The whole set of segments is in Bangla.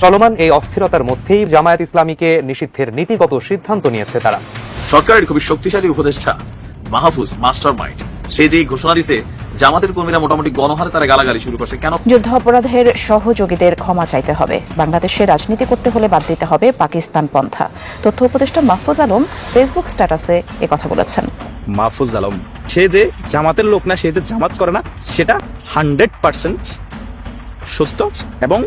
চলমান এই অস্থিরতার মধ্যেই জামায়াত ইসলামীকে নিষিদ্ধের নীতিগত সিদ্ধান্ত নিয়েছে তারা। সরকারের খুবই শক্তিশালী উপদেষ্টা মাহফুজ মাস্টার মাইন্ড সে যেই ঘোষণা দিছে জামাতের কর্মীরা মোটামুটি গণহারে তারা গালাগালি শুরু করছে। কেন? যুদ্ধাপরাধের সহযোগীদের ক্ষমা চাইতে হবে। বাংলাদেশে রাজনীতি করতে হলে বাদ দিতে হবে পাকিস্তান পন্থা। তথ্য উপদেষ্টা মাহফুজ আলম ফেসবুক স্ট্যাটাসে এ কথা বলেছেন। মাহফুজ আলম সে যে জামাতের লোক না সে যে জামাত করে না সেটা হান্ড্রেড পার্সেন্ট সত্য এবং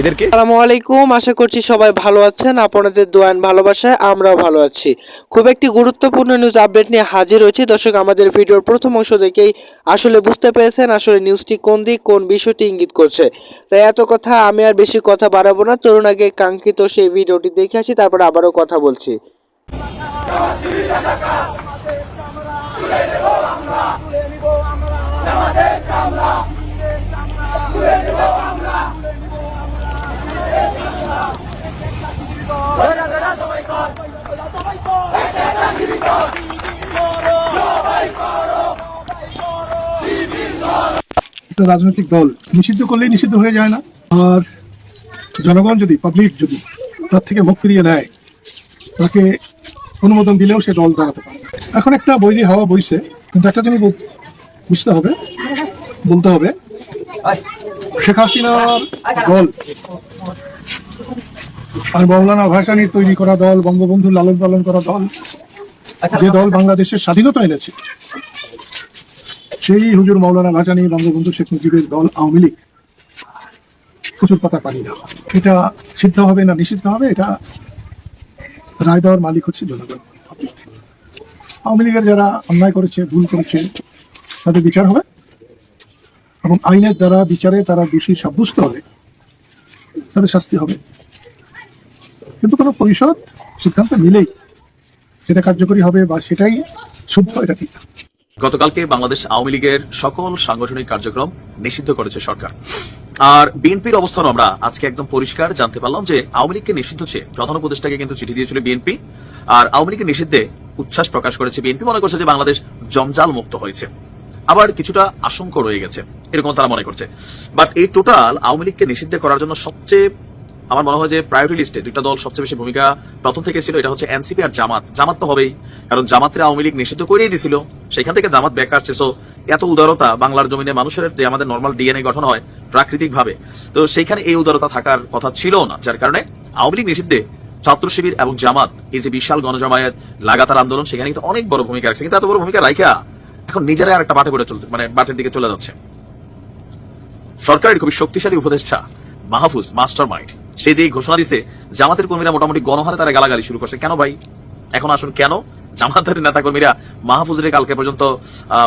এদেরকে? আসসালামু আলাইকুম আশা করছি সবাই ভালো আছেন আপনাদের দোয়ান ভালোবাসায় আমরাও ভালো আছি। খুব একটি গুরুত্বপূর্ণ নিউজ আপডেট নিয়ে হাজির হয়েছি। দর্শক আমাদের ভিডিওর প্রথম অংশ দেখেই আসলে বুঝতে পেরেছেন আসলে নিউজটি কোন দিক কোন বিষয়টি ইঙ্গিত করছে। তাই এত কথা আমি আর বেশি কথা বাড়াবো না। তরুণ আগে কাঙ্ক্ষিত সেই ভিডিওটি দেখে আসি তারপর আবারও কথা বলছি। একটা রাজনৈতিক দল। নিষিদ্ধ করলেই নিষিদ্ধ হয়ে যায় না। আর জনগণ যদি পাবলিক যদি, তার থেকে মুখ ফিরিয়ে নেয়, তাকে অনুমোদন দিলেও সে দল দাঁড়াতে পারে এখন একটা বৈরী হাওয়া বইছে, কিন্তু একটা জিনিস বুঝ- বুঝতে হবে, বলতে হবে। শেখ হাসিনার দল আর মৌলানা ভাসানির তৈরি করা দল বঙ্গবন্ধু লালন পালন করা দল যে দল বাংলাদেশের স্বাধীনতা এনেছে সেই হুজুর মৌলানা ভাসানি বঙ্গবন্ধু শেখ মুজিবের দল আওয়ামী লীগ। প্রচুর পাতা পানি না। এটা সিদ্ধ হবে না নিষিদ্ধ হবে এটা রায় দেওয়ার মালিক হচ্ছে জনগণ আওয়ামী লীগের যারা অন্যায় করেছে ভুল করেছে তাদের বিচার হবে। এবং আইনের দ্বারা বিচারে তারা দোষী সাব্যস্ত হবে তাদের শাস্তি হবে। কিন্তু কোনো পরিষদ সিদ্ধান্ত নিলেই সেটা কার্যকরী হবে বা সেটাই শুদ্ধ, এটা ঠিক গতকালকে বাংলাদেশ আওয়ামী লীগের সকল সাংগঠনিক কার্যক্রম নিষিদ্ধ করেছে সরকার। আর বিএনপির অবস্থান আমরা আজকে একদম পরিষ্কার জানতে পারলাম যে আওয়ামী লীগকে নিষিদ্ধ চেয়ে প্রধান উপদেষ্টাকে কিন্তু চিঠি দিয়েছিল বিএনপি, আর আওয়ামী লীগের নিষিদ্ধে উচ্ছ্বাস প্রকাশ করেছে বিএনপি। মনে করছে যে বাংলাদেশ জঞ্জাল মুক্ত হয়েছে। আবার কিছুটা আশঙ্কা রয়ে গেছে, এরকম তারা মনে করছে। বাট এই টোটাল আওয়ামী লীগকে নিষিদ্ধ করার জন্য সবচেয়ে আমার মনে হয় যে প্রায়োরিটি লিস্টে দুইটা দল সবচেয়ে বেশি ভূমিকা প্রথম থেকে ছিল, এটা হচ্ছে এনসিপি আর জামাত। জামাত তো হবেই, কারণ জামাতের আওয়ামী লীগ নিষিদ্ধ করেই দিছিল। সেখান থেকে জামাত ব্যাক আসছে। সো এত উদারতা বাংলার জমিনে মানুষের যে আমাদের নর্মাল ডিএনএ গঠন হয় প্রাকৃতিক ভাবে তো সেইখানে এই উদারতা থাকার কথা ছিল না, যার কারণে আওয়ামী লীগ নিষিদ্ধে ছাত্র শিবির এবং জামাত, এই যে বিশাল গণজমায়েত, লাগাতার আন্দোলন, সেখানে কিন্তু অনেক বড় ভূমিকা রাখছে। কিন্তু এত বড় ভূমিকা রাখা এখন নিজেরাই আর একটা বাটে পড়ে চলছে মানে বাটের দিকে চলে যাচ্ছে। সরকারের খুবই শক্তিশালী উপদেষ্টা মাহফুজ মাস্টার মাইন্ড সে যেই ঘোষণা দিছে, জামাতের কর্মীরা মোটামুটি গণহারে তারা গালাগালি শুরু করছে। কেন ভাই? এখন আসুন কেন? জামাতের নেতা কর্মীরা মাহফুজের কালকে পর্যন্ত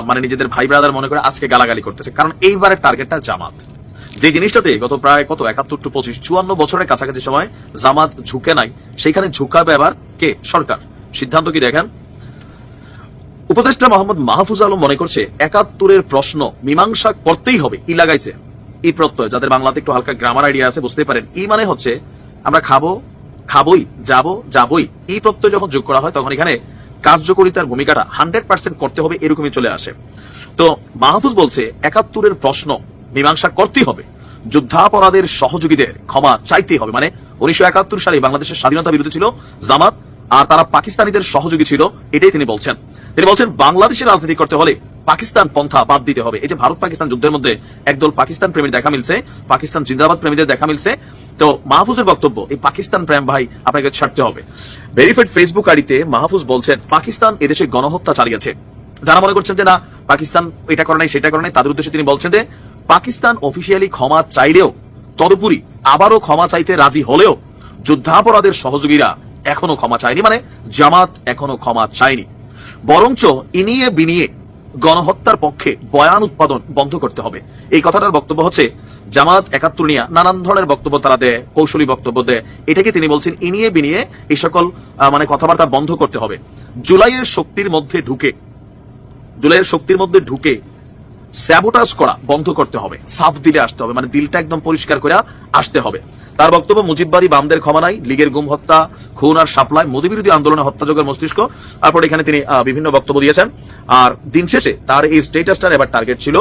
মানে নিজেদের ভাই ব্রাদার মনে করে আজকে গালাগালি করতেছে। কারণ এইবারের টার্গেটটা জামাত। যে জিনিসটাতে গত প্রায় কত? একাত্তর টু পঁচিশ, চুয়ান্ন বছরের কাছাকাছি সময় জামাত ঝুঁকে নাই। সেখানে ঝুঁকাবে এবার কে? সরকার। সিদ্ধান্ত কি দেখেন? উপদেষ্টা মোহাম্মদ মাহফুজ আলম মনে করছে, একাত্তরের প্রশ্ন মীমাংসা করতেই হবে। ই লাগাইছে? ই প্রত্যয়, যাদের বাংলাতে একটু হালকা গ্রামার আইডিয়া আছে বুঝতে পারেন। ই মানে হচ্ছে, আমরা খাব, খাবই, যাব, যাবই। ই প্রত্যয় যখন যোগ করা হয়, তখন এখানে কার্যকরিতার ভূমিকাটা হান্ড্রেড পার্সেন্ট করতে হবে, এরকমই চলে আসে। তো মাহফুজ বলছে, একাত্তরের প্রশ্ন, মীমাংসা করতেই হবে। যুদ্ধাপরাধের সহযোগীদের ক্ষমা চাইতেই হবে। মানে উনিশশো একাত্তর সালে বাংলাদেশের স্বাধীনতা বিরোধী ছিল জামাত, আর তারা পাকিস্তানিদের সহযোগী ছিল, এটাই তিনি বলছেন। তিনি বলছেন বাংলাদেশের রাজনীতি করতে হলে পাকিস্তান পন্থা বাদ দিতে হবে। এই যে ভারত পাকিস্তান যুদ্ধের মধ্যে একদল পাকিস্তান প্রেমীর দেখা মিলছে, পাকিস্তান জিন্দাবাদ প্রেমীদের দেখা মিলছে। তো মাহফুজের বক্তব্য, এই পাকিস্তান প্রেম ভাই, আপনাকে ছাড়তে হবে। ভেরিফাইড ফেসবুক আইডিতে মাহফুজ বলছেন, পাকিস্তান এদেশে গণহত্যা চালিয়েছে। যারা মনে করছেন যে, না, পাকিস্তান এটা করে নাই, সেটা করে নাই, তাদের উদ্দেশ্যে তিনি বলছেন যে, পাকিস্তান অফিসিয়ালি ক্ষমা চাইলেও, তদুপরি আবারও ক্ষমা চাইতে রাজি হলেও, যুদ্ধাপরাধের সহযোগীরা এখনও ক্ষমা চায়নি। মানে জামাত এখনও ক্ষমা চায়নি। বরঞ্চ ইনিয়ে বিনিয়ে গণহত্যার পক্ষে বয়ান উৎপাদন বন্ধ করতে হবে। এই কথাটার বক্তব্য হচ্ছে জামাত একাত্তর নিয়ে নানান ধরনের বক্তব্য তারা দেয়, কৌশলী বক্তব্য দেয়। এটাকে তিনি বলছেন ইনিয়ে বিনিয়ে এই সকল মানে কথাবার্তা বন্ধ করতে হবে। জুলাইয়ের শক্তির মধ্যে ঢুকে, জুলাইয়ের শক্তির মধ্যে ঢুকে স্যাবোটাজ করা বন্ধ করতে হবে, সাফ দিলে আসতে হবে মানে দিলটা একদম পরিষ্কার করে আসতে হবে। তার বক্তব্য মুজিববাদী বামদের ক্ষমা নাই, লীগের গুম হত্যা, খুন আর সাপ্লাই মোদী বিরোধী আন্দোলনে হত্যাযোগের মস্তিষ্ক। তারপর এখানে তিনি বিভিন্ন বক্তব্য দিয়েছেন। আর দিন শেষে তার এই স্টেটাসটার এবার টার্গেট ছিল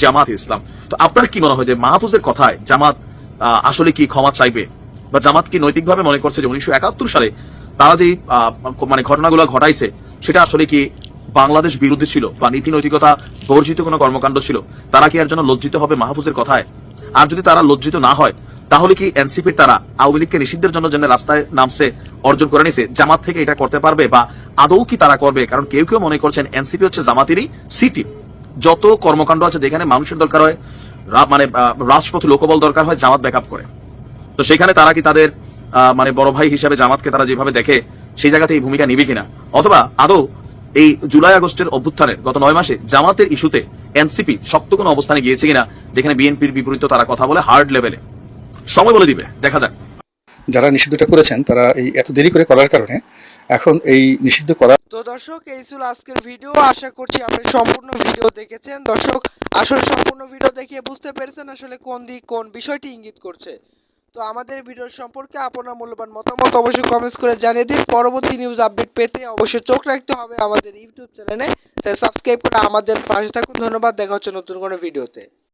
জামাত ইসলাম। তো আপনার কি মনে হয় যে মাহফুজের কথায় জামাত আসলে কি ক্ষমা চাইবে? বা জামাত কি নৈতিকভাবে মনে করছে যে উনিশশো একাত্তর সালে তারা যে মানে ঘটনাগুলো ঘটাইছে, সেটা আসলে কি বাংলাদেশ বিরোধী ছিল বা নীতি নৈতিকতা বর্জিত কোনো কর্মকাণ্ড ছিল, তারা কি এর জন্য লজ্জিত হবে মাহফুজের কথায়? আর যদি তারা লজ্জিত না হয়, তাহলে কি এনসিপির তারা আওয়ামী লীগকে নিষিদ্ধের জন্য যেন রাস্তায় নামছে, অর্জন করে নিছে, জামাত থেকে এটা করতে পারবে বা আদৌ কি তারা করবে? কারণ কেউ কেউ মনে করছেন এনসিপি হচ্ছে জামাতেরই সিটি যত কর্মকাণ্ড আছে যেখানে মানুষের দরকার হয় মানে রাজপথ লোকবল দরকার হয়, জামাত ব্যাকআপ করে। তো সেখানে তারা কি তাদের মানে বড় ভাই হিসাবে জামাতকে তারা যেভাবে দেখে, সেই জায়গাতে এই ভূমিকা নিবে কিনা? অথবা আদৌ এই জুলাই আগস্টের অভ্যুত্থানের গত নয় মাসে জামাতের ইস্যুতে এনসিপি শক্ত কোনো অবস্থানে গিয়েছে কিনা যেখানে বিএনপির বিপরীত তারা কথা বলে হার্ড লেভেলে। সময় বলে দিবে দেখা যাক। যারা নিষিদ্ধটা করেছেন তারা এই এত দেরি করে করার কারণে এখন এই নিষিদ্ধ করা তো দর্শক এই ছিল আজকের ভিডিও। আশা করছি আপনি সম্পূর্ণ ভিডিও দেখেছেন। দর্শক আসলে সম্পূর্ণ ভিডিও দেখিয়ে বুঝতে পেরেছেন আসলে কোন দিক কোন বিষয়টি ইঙ্গিত করছে। তো আমাদের ভিডিও সম্পর্কে আপনার মূল্যবান মতামত অবশ্যই কমেন্টস করে জানিয়ে দিন। পরবর্তী নিউজ আপডেট পেতে অবশ্যই চোখ রাখতে হবে আমাদের ইউটিউব চ্যানেলে সাবস্ক্রাইব করে আমাদের পাশে থাকুন। ধন্যবাদ। দেখা হচ্ছে নতুন কোনো ভিডিওতে